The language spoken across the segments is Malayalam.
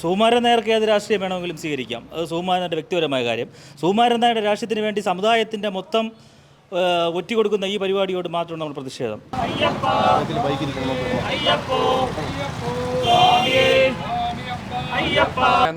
സുകുമാരൻ നായർക്ക് ഏത് രാഷ്ട്രീയം വേണമെങ്കിലും സ്വീകരിക്കാം. അത് സുകുമാരൻ നായരുടെ വ്യക്തിപരമായ കാര്യം. സുകുമാരൻ നായരുടെ രാഷ്ട്രീയത്തിന് വേണ്ടി സമുദായത്തിന്റെ മൊത്തം ഒറ്റ കൊടുക്കുന്ന ഈ പരിപാടിയോട് മാത്രമാണ് നമ്മൾ പ്രതിഷേധം.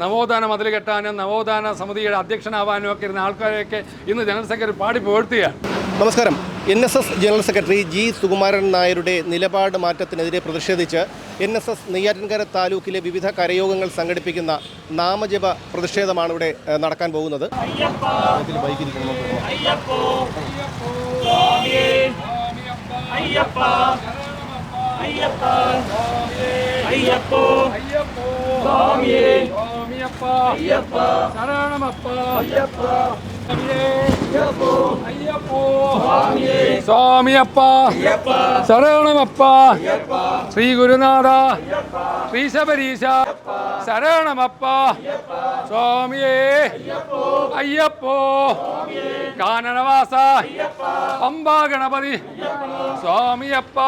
നവോത്ഥാന മതിൽ കെട്ടാനും നവോത്ഥാന സമിതിയുടെ അധ്യക്ഷനാവാനും ഒക്കെ ഇരുന്ന ആൾക്കാരെയൊക്കെ ഇന്ന് ജനറൽ സെക്രട്ടറി പാടി പുകഴ്ത്തുകയാണ് നമസ്കാരം N S S general secretary G Sukumaran നായരുടെ നിലപാട് മാറ്റത്തിനെതിരെ പ്രതിഷേധിച്ച് എൻ എസ് എസ് നെയ്യാറ്റിൻകര താലൂക്കിലെ വിവിധ കരയോഗങ്ങൾ സംഘടിപ്പിക്കുന്ന നാമജപ പ്രതിഷേധമാണ് ഇവിടെ നടക്കാൻ പോകുന്നത് സ്വാമിയപ്പ. ശരണമപ്പ. ശ്രീ ഗുരുനാഥ ശ്രീ ശബരീശ ശരണമപ്പ. സ്വാമിയേ. അയ്യപ്പോ. കാനനവാസ. പമ്പാ ഗണപതി. സ്വാമിയപ്പ.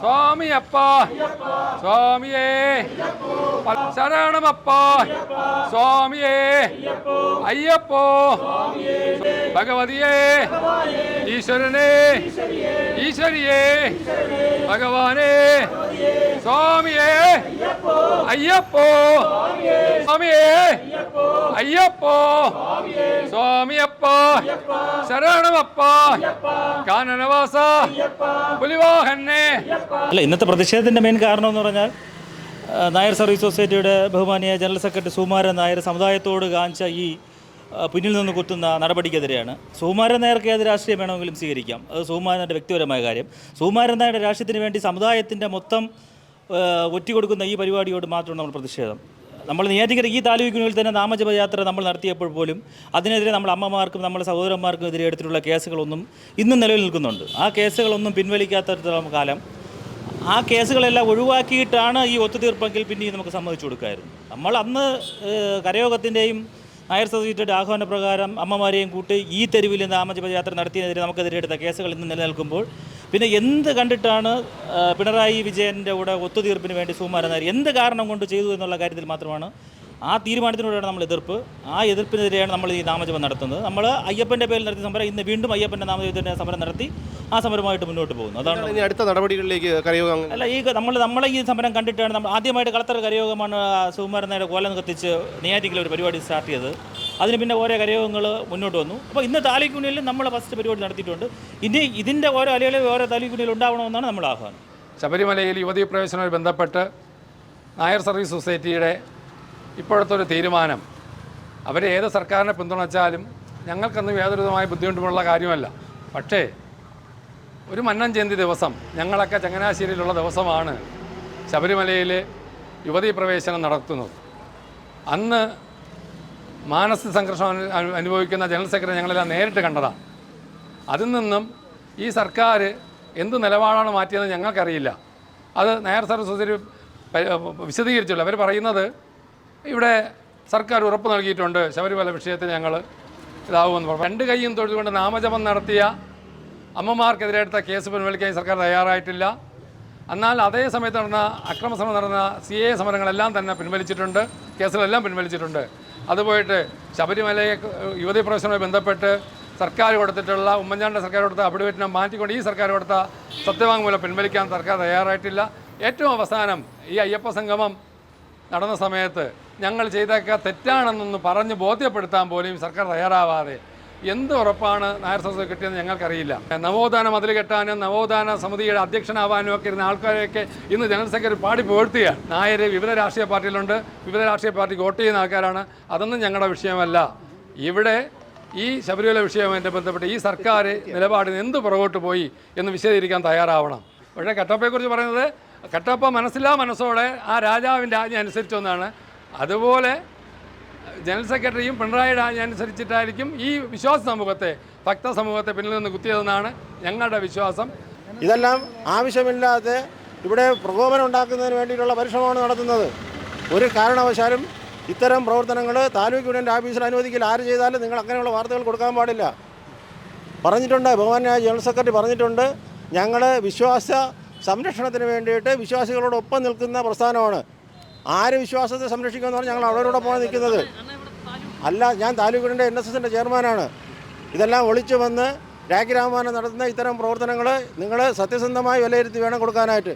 സ്വാമിയപ്പ. സ്വാമിയേ. ശരണമപ്പ. സ്വാമിയേ. അയ്യപ്പോ. ഭഗവതിയേ ഈശ്വരനെ ഈശ്വരിയെ ഭഗവാനെ സ്വാമിയെ അയ്യപ്പോ സ്വാമിയെ അയ്യപ്പോ സ്വാമിയപ്പ ശരണമപ്പ കാനനവാസ പുലിവാഹനെ. അല്ല ഇന്നത്തെ പ്രതിഷേധത്തിന്റെ മെയിൻ കാരണം എന്ന് പറഞ്ഞാൽ നായർ സർവീസ് സൊസൈറ്റിയുടെ ബഹുമാനിയ ജനറൽ സെക്രട്ടറി സുമാരൻ നായർ സമുദായത്തോട് കാണിച്ച ഈ പിന്നിൽ നിന്ന് കുത്തുന്ന നടപടിക്കെതിരെയാണ്. സുകുമാരൻ നായർക്ക് ഏത് രാഷ്ട്രീയം വേണമെങ്കിലും സ്വീകരിക്കാം. അത് സുകുമാരൻ നായരുടെ വ്യക്തിപരമായ കാര്യം. സുകുമാരൻ നായരുടെ രാഷ്ട്രീയത്തിന് വേണ്ടി സമുദായത്തിന്റെ മൊത്തം കൊടുക്കുന്ന ഈ പരിപാടിയോട് മാത്രമാണ് നമ്മൾ പ്രതിഷേധം. നമ്മൾ നെയ്യാറ്റിക്കര ഈ താലൂക്കിനുള്ളിൽ തന്നെ നാമജപയാത്ര നമ്മൾ നടത്തിയപ്പോൾ പോലും അതിനെതിരെ നമ്മൾ അമ്മമാർക്കും നമ്മുടെ സഹോദരന്മാർക്കും എതിരെ എടുത്തിട്ടുള്ള കേസുകളൊന്നും ഇന്നും നിലവിൽ നിൽക്കുന്നുണ്ട്. ആ കേസുകളൊന്നും പിൻവലിക്കാത്തടത്തോളം കാലം. ആ കേസുകളെല്ലാം ഒഴിവാക്കിയിട്ടാണ് ഈ ഒത്തുതീർപ്പെങ്കിൽ പിന്നെയും നമുക്ക് സമ്മതിച്ചു കൊടുക്കായിരുന്നു. നമ്മൾ അന്ന് കരയോഗത്തിന്റെയും നായർ ആഹ്വാന പ്രകാരം അമ്മമാരെയും കൂട്ടി ഈ തെരുവിൽ നിന്ന് നാമജപയാത്ര നടത്തിയതിനെതിരെ നമുക്കെതിരെ എടുത്ത കേസുകൾ ഇന്ന് നിലനിൽക്കുമ്പോൾ പിന്നെ എന്ത് കണ്ടിട്ടാണ് പിണറായി വിജയന്റെ കൂടെ ഒത്തുതീർപ്പിന് വേണ്ടി സുകുമാരൻ എന്ത് കാരണം കൊണ്ട് ചെയ്തു എന്നുള്ള കാര്യത്തിൽ മാത്രമാണ് ആ തീരുമാനത്തിനോടാണ് നമ്മൾ എതിർപ്പ് ആ എതിർപ്പിനെതിരെയാണ് നമ്മൾ ഈ നാമജപം നടത്തുന്നത്. നമ്മൾ അയ്യപ്പന്റെ പേരിൽ നടത്തിയ സമരം ഇന്ന് വീണ്ടും അയ്യപ്പന്റെ നാമജപത്തിന്റെ സമരം നടത്തി ആ സമരമായിട്ട് മുന്നോട്ട് പോകുന്നു. അതാണ് ഇനി അടുത്ത നടപടികളിലേക്ക് കരയോഗം അല്ല ഈ നമ്മൾ നമ്മളെ ഈ സമരം കണ്ടിട്ടാണ് നമ്മൾ ആദ്യമായിട്ട് കളത്തർ കരയോഗമാണ് സുകുമാരൻ നേരെ കോലം കത്തിച്ച് നെയ്യാറ്റിക്കൽ ഒരു പരിപാടി സ്റ്റാർട്ട് ചെയ്തത്. അതിന് പിന്നെ ഓരോ കരയോഗങ്ങൾ മുന്നോട്ട് വന്നു. അപ്പോൾ ഇന്ന് താലൂക്കുണിയിൽ നമ്മൾ ഫസ്റ്റ് പരിപാടി നടത്തിയിട്ടുണ്ട്. ഇനി ഇതിന്റെ ഓരോ അലകളിൽ ഓരോ താലൂക്കുണിയിൽ ഉണ്ടാവണമെന്നാണ് നമ്മൾ ആഹ്വാനം. ശബരിമലയിൽ യുവതി പ്രവേശനവുമായി ബന്ധപ്പെട്ട് നായർ സർവീസ് സൊസൈറ്റിയുടെ ഇപ്പോഴത്തെ ഒരു തീരുമാനം. അവർ ഏത് സർക്കാരിനെ പിന്തുണച്ചാലും ഞങ്ങൾക്കൊന്നും യാതൊരു ബുദ്ധിമുട്ടുമുള്ള കാര്യമല്ല. പക്ഷേ ഒരു മന്നം ജയന്തി ദിവസം ഞങ്ങളൊക്കെ ചങ്ങനാശ്ശേരിയിലുള്ള ദിവസമാണ് ശബരിമലയിൽ യുവതീ പ്രവേശനം നടത്തുന്നത്. അന്ന് മാനസിക സംഘർഷം അനു- അനു- അനുഭവിക്കുന്ന ജനറൽ സെക്രട്ടറി ഞങ്ങളെല്ലാം നേരിട്ട് കണ്ടതാണ്. അതിൽ നിന്നും ഈ സർക്കാർ എന്ത് നിലപാടാണ് മാറ്റിയതെന്ന് ഞങ്ങൾക്കറിയില്ല. അത് നായർ സർവീസ് വിശദീകരിച്ചുള്ളൂ അവർ പറയുന്നത് ഇവിടെ സർക്കാർ ഉറപ്പ് നൽകിയിട്ടുണ്ട് ശബരിമല വിഷയത്തിൽ ഞങ്ങൾ ഇതാവുമെന്ന് പറഞ്ഞു. രണ്ട് കൈയും തൊഴുതുകൊണ്ട് നാമജപം നടത്തിയ അമ്മമാർക്കെതിരെ എടുത്ത കേസ് പിൻവലിക്കാൻ സർക്കാർ തയ്യാറായിട്ടില്ല. എന്നാൽ അതേ സമയത്ത് നടന്ന അക്രമശ്രമം നടന്ന സി എ സമരങ്ങളെല്ലാം തന്നെ പിൻവലിച്ചിട്ടുണ്ട്. കേസുകളെല്ലാം പിൻവലിച്ചിട്ടുണ്ട്. അതുപോയിട്ട് ശബരിമലയെ യുവതി പ്രവേശനവുമായി ബന്ധപ്പെട്ട് സർക്കാർ കൊടുത്തിട്ടുള്ള ഉമ്മൻചാണ്ടി സർക്കാർ കൊടുത്ത അപ്ഡേറ്റിനെ മാറ്റിക്കൊണ്ട് ഈ സർക്കാർ കൊടുത്ത സത്യവാങ്മൂലം പിൻവലിക്കാൻ സർക്കാർ തയ്യാറായിട്ടില്ല. ഏറ്റവും അവസാനം ഈ അയ്യപ്പ സംഗമം നടന്ന സമയത്ത് ഞങ്ങൾ ചെയ്തൊക്കെ തെറ്റാണെന്നൊന്ന് പറഞ്ഞ് ബോധ്യപ്പെടുത്താൻ പോലും സർക്കാർ തയ്യാറാവാതെ എന്ത് ഉറപ്പാണ് നായർ സദസ് കിട്ടിയെന്ന് ഞങ്ങൾക്കറിയില്ല. നവോത്ഥാന മതിൽ കെട്ടാനും നവോത്ഥാന സമിതിയുടെ അധ്യക്ഷനാവാനും ഒക്കെ ഇരുന്ന ആൾക്കാരെയൊക്കെ ഇന്ന് ജനറൽ സെക്രട്ടറി പാടി പുകഴ്ത്തുകയാണ് നായർ വിവിധ രാഷ്ട്രീയ പാർട്ടിയിലുണ്ട് വിവിധ രാഷ്ട്രീയ പാർട്ടിക്ക് വോട്ട് ചെയ്യുന്ന ആൾക്കാരാണ്. അതൊന്നും ഞങ്ങളുടെ വിഷയമല്ല. ഇവിടെ ഈ ശബരിമല വിഷയവുമായി ബന്ധപ്പെട്ട് ഈ സർക്കാർ നിലപാടിന് എന്ത് പുറകോട്ട് പോയി എന്ന് വിശദീകരിക്കാൻ തയ്യാറാവണം. പക്ഷേ കട്ടപ്പയെക്കുറിച്ച് പറയുന്നത് കട്ടപ്പ മനസ്സില്ലാ മനസ്സോടെ ആ രാജാവിന്റെ ആജ്ഞ അനുസരിച്ചൊന്നാണ് അതുപോലെ ജനറൽ സെക്രട്ടറിയും പിണറായിയുടെ ആജ്ഞ അനുസരിച്ചിട്ടായിരിക്കും ഈ വിശ്വാസ സമൂഹത്തെ ഭക്ത സമൂഹത്തെ പിന്നിൽ നിന്ന് കുത്തിയതെന്നാണ് ഞങ്ങളുടെ വിശ്വാസം. ഇതെല്ലാം ആവശ്യമില്ലാതെ ഇവിടെ പ്രകോപനം ഉണ്ടാക്കുന്നതിന് വേണ്ടിയിട്ടുള്ള പരിശ്രമമാണ് നടത്തുന്നത്. ഒരു കാരണവശാലും ഇത്തരം പ്രവർത്തനങ്ങൾ താലൂക്ക് യൂണിയന്റെ ഓഫീസിൽ അനുവദിക്കില്ല. ആര് ചെയ്താലും നിങ്ങൾ അങ്ങനെയുള്ള വാർത്തകൾ കൊടുക്കാൻ പാടില്ല. പറഞ്ഞിട്ടുണ്ട് ബഹുമാനായ ജനറൽ സെക്രട്ടറി പറഞ്ഞിട്ടുണ്ട് ഞങ്ങൾ വിശ്വാസ സംരക്ഷണത്തിന് വേണ്ടിയിട്ട് വിശ്വാസികളോടൊപ്പം നിൽക്കുന്ന പ്രസ്ഥാനമാണ്. ആര് വിശ്വാസത്തെ സംരക്ഷിക്കുമെന്ന് പറഞ്ഞാൽ ഞങ്ങൾ അവരോട് പോകാൻ നിൽക്കുന്നത്. അല്ല ഞാൻ താലൂക്കിന്റെ എൻ എസ് എസിന്റെ ചെയർമാനാണ്. ഇതെല്ലാം ഒളിച്ചു വന്ന് രാഖി നടത്തുന്ന ഇത്തരം പ്രവർത്തനങ്ങൾ നിങ്ങൾ സത്യസന്ധമായി വിലയിരുത്തി വേണം കൊടുക്കാനായിട്ട്.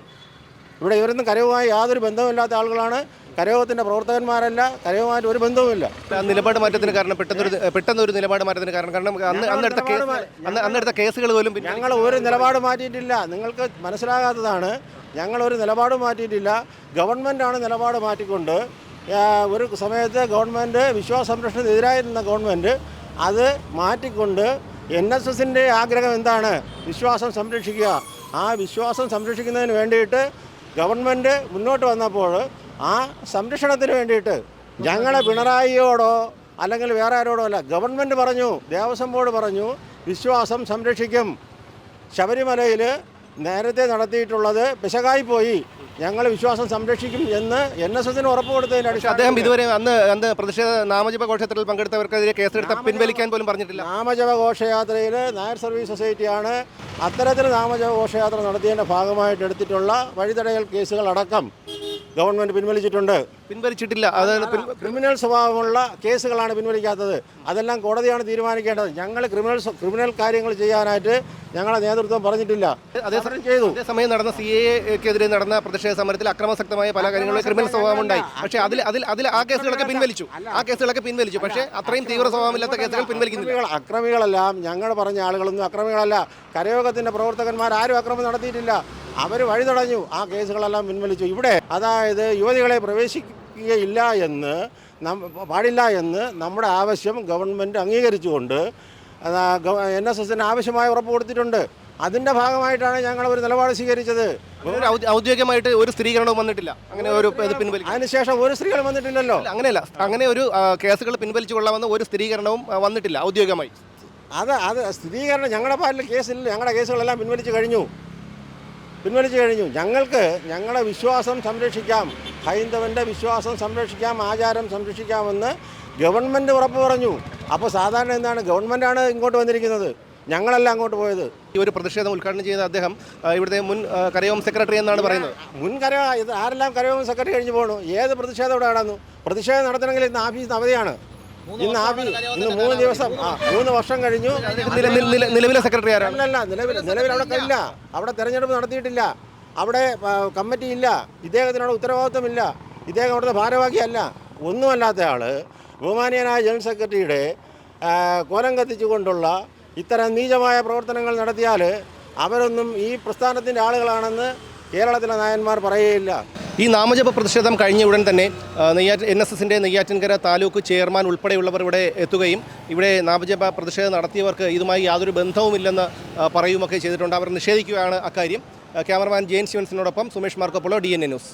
ഇവിടെ ഇവരൊന്നും കരവുമായി യാതൊരു ബന്ധവുമില്ലാത്ത ആളുകളാണ്. കരയോഗത്തിന്റെ പ്രവർത്തകന്മാരല്ല കരയോഗമായിട്ട് ഒരു ബന്ധവുമില്ല. നിലപാട് മാറ്റത്തിന് കാരണം പെട്ടെന്നൊരു പെട്ടെന്നൊരു നിലപാട് മാറ്റത്തിന് കാരണം കാരണം അന്ന് അന്നെടുത്ത കേസ് അന്ന് അന്നെടുത്ത കേസുകൾ പോലും ഞങ്ങൾ ഒരു നിലപാട് മാറ്റിയിട്ടില്ല. നിങ്ങൾക്ക് മനസ്സിലാകാത്തതാണ് ഞങ്ങൾ ഒരു നിലപാട് മാറ്റിയിട്ടില്ല. ഗവൺമെന്റാണ് നിലപാട് മാറ്റിക്കൊണ്ട് ഒരു സമയത്ത് ഗവൺമെന്റ് വിശ്വാസ സംരക്ഷണത്തിനെതിരായിരുന്ന ഗവൺമെന്റ് അത് മാറ്റിക്കൊണ്ട് എൻ എസ് എസിന്റെ ആഗ്രഹം എന്താണ്? വിശ്വാസം സംരക്ഷിക്കുക. ആ വിശ്വാസം സംരക്ഷിക്കുന്നതിന് വേണ്ടിയിട്ട് ഗവൺമെന്റ് മുന്നോട്ട് വന്നപ്പോൾ ആ സംരക്ഷണത്തിന് വേണ്ടിയിട്ട് ഞങ്ങളെ പിണറായിയോടോ അല്ലെങ്കിൽ വേറെ ആരോടോ അല്ല ഗവൺമെന്റ് പറഞ്ഞു ദേവസ്വം ബോർഡ് പറഞ്ഞു വിശ്വാസം സംരക്ഷിക്കും. ശബരിമലയിൽ നേരത്തെ നടത്തിയിട്ടുള്ളത് പിശകായി പോയി. ഞങ്ങൾ വിശ്വാസം സംരക്ഷിക്കും എന്ന് എൻ എസ് എസിന് ഉറപ്പ് കൊടുത്തതിന് അദ്ദേഹം ഇതുവരെ അന്ന് അന്ന് പ്രതിഷേധ നാമജപ ഘോഷയാത്രയിൽ പങ്കെടുത്തവർക്കെതിരെ കേസെടുത്ത പിൻവലിക്കാൻ പോലും പറഞ്ഞിട്ടില്ല. നാമജപ ഘോഷയാത്രയിൽ നായർ സർവീസ് സൊസൈറ്റിയാണ് അത്തരത്തിൽ നാമജപ ഘോഷയാത്ര നടത്തിയതിന്റെ ഭാഗമായിട്ട് എടുത്തിട്ടുള്ള വഴിതടയൽ കേസുകൾ അടക്കം ഗവൺമെന്റ് പിൻവലിച്ചിട്ടുണ്ട്. പിൻവലിച്ചിട്ടില്ല. അത് ക്രിമിനൽ സ്വഭാവമുള്ള കേസുകളാണ് പിൻവലിക്കാത്തത്. അതെല്ലാം കോടതിയാണ് തീരുമാനിക്കേണ്ടത്. ഞങ്ങൾ ക്രിമിനൽ ക്രിമിനൽ കാര്യങ്ങൾ ചെയ്യാനായിട്ട് ഞങ്ങളെ നേതൃത്വം പറഞ്ഞിട്ടില്ല. അതേസമയം ചെയ്തു. അതേസമയം നടന്ന സി എക്കെതിരെ നടന്ന പ്രതിഷേധ സമരത്തിൽ അക്രമാസക്തമായ പല കാര്യങ്ങളും ക്രിമിനൽ സ്വഭാവം ഉണ്ടായി പക്ഷേ അതിൽ അതിൽ അതിൽ ആ കേസുകളൊക്കെ പിൻവലിച്ചു. ആ കേസുകളൊക്കെ പിൻവലിച്ചു. പക്ഷേ അത്രയും തീവ്ര സ്വഭാവമില്ലാത്ത കേസുകൾ പിൻവലിക്കുന്നില്ല. അക്രമികളെല്ലാം ഞങ്ങൾ പറഞ്ഞ ആളുകളൊന്നും അക്രമികളല്ല. കരയോഗത്തിന്റെ പ്രവർത്തകന്മാർ ആരും അക്രമം നടത്തിയിട്ടില്ല. അവർ വഴി തടഞ്ഞു. ആ കേസുകളെല്ലാം പിൻവലിച്ചു. ഇവിടെ അതായത് യുവതികളെ പ്രവേശിക്കുകയില്ല എന്ന് പാടില്ല എന്ന് നമ്മുടെ ആവശ്യം ഗവൺമെന്റ് അംഗീകരിച്ചുകൊണ്ട് എൻ എസ് എസിന് ആവശ്യമായ ഉറപ്പ് കൊടുത്തിട്ടുണ്ട്. അതിന്റെ ഭാഗമായിട്ടാണ് ഞങ്ങൾ ഒരു നിലപാട് സ്വീകരിച്ചത്. ഔദ്യോഗികമായിട്ട് ഒരു സ്ത്രീകരണവും വന്നിട്ടില്ല. അങ്ങനെ ഒരു പിൻവലിക്കും അതിനുശേഷം ഒരു സ്ത്രീകൾ വന്നിട്ടില്ലല്ലോ? അങ്ങനെയല്ല. അങ്ങനെ ഒരു കേസുകൾ പിൻവലിച്ചു കൊള്ളാമെന്ന് ഒരു സ്ത്രീകരണവും വന്നിട്ടില്ല ഔദ്യോഗികമായി. അത് അത് സ്ഥിരീകരണം ഞങ്ങളുടെ പാലിൽ കേസില്ല. ഞങ്ങളുടെ കേസുകളെല്ലാം പിൻവലിച്ചു കഴിഞ്ഞു. പിൻവലിച്ച് കഴിഞ്ഞു. ഞങ്ങൾക്ക് ഞങ്ങളുടെ വിശ്വാസം സംരക്ഷിക്കാം. ഹൈന്ദവന്റെ വിശ്വാസം സംരക്ഷിക്കാം. ആചാരം സംരക്ഷിക്കാമെന്ന് ഗവൺമെന്റ് ഉറപ്പ് പറഞ്ഞു. അപ്പോൾ സാധാരണ എന്താണ്? ഗവൺമെന്റാണ് ഇങ്ങോട്ട് വന്നിരിക്കുന്നത്. ഞങ്ങളല്ല അങ്ങോട്ട് പോയത്. ഈ ഒരു പ്രതിഷേധം ഉദ്ഘാടനം ചെയ്ത അദ്ദേഹം ഇവിടുത്തെ മുൻ കരയോം സെക്രട്ടറി എന്നാണ് പറയുന്നത്. മുൻ കര ഇത് ആരെല്ലാം കരയോം സെക്രട്ടറി കഴിഞ്ഞ് പോകണു ഏത് പ്രതിഷേധം ഇവിടെ നടന്നു? പ്രതിഷേധം നടത്തണമെങ്കിൽ ഇന്ന് ആഫീസ് അവധിയാണ്. ഇന്ന് ആവി ഇന്ന് മൂന്ന് ദിവസം ആ മൂന്ന് വർഷം കഴിഞ്ഞു. നില- നില- നില- നിലവിലെ സെക്രട്ടറി ആരാണ്? അല്ല നിലവിൽ നിലവിൽ അവിടെ ഇല്ല. അവിടെ തെരഞ്ഞെടുപ്പ് നടത്തിയിട്ടില്ല. അവിടെ കമ്മിറ്റി ഇല്ല. ഇദ്ദേഹത്തിനോട് ഉത്തരവാദിത്വമില്ല. ഇദ്ദേഹം അവിടുത്തെ ഭാരവാഹിയല്ല. ഒന്നുമല്ലാത്ത ആൾ ബഹുമാനീയനായ ജനറൽ സെക്രട്ടറിയുടെ കോലം കത്തിച്ചുകൊണ്ടുള്ള ഇത്തരം നീചമായ പ്രവർത്തനങ്ങൾ നടത്തിയാൽ അവരൊന്നും ഈ പ്രസ്ഥാനത്തിന്റെ ആളുകളാണെന്ന് കേരളത്തിലെ നായന്മാർ പറയുകയില്ല. ഈ നാമജപ പ്രതിഷേധം കഴിഞ്ഞ ഉടൻ തന്നെ നെയ്യാറ്റ് എൻ എസ് എസിന്റെ നെയ്യാറ്റിൻകര താലൂക്ക് ചെയർമാൻ ഉൾപ്പെടെയുള്ളവർ ഇവിടെ എത്തുകയും ഇവിടെ നാമജപ പ്രതിഷേധം നടത്തിയവർക്ക് ഇതുമായി യാതൊരു ബന്ധവുമില്ലെന്ന് പറയുമൊക്കെ ചെയ്തിട്ടുണ്ട്. അവർ നിഷേധിക്കുകയാണ് അക്കാര്യം. Cameraman Jain ശിവൻസിനോടൊപ്പം Sumesh Marcopolo D N A news.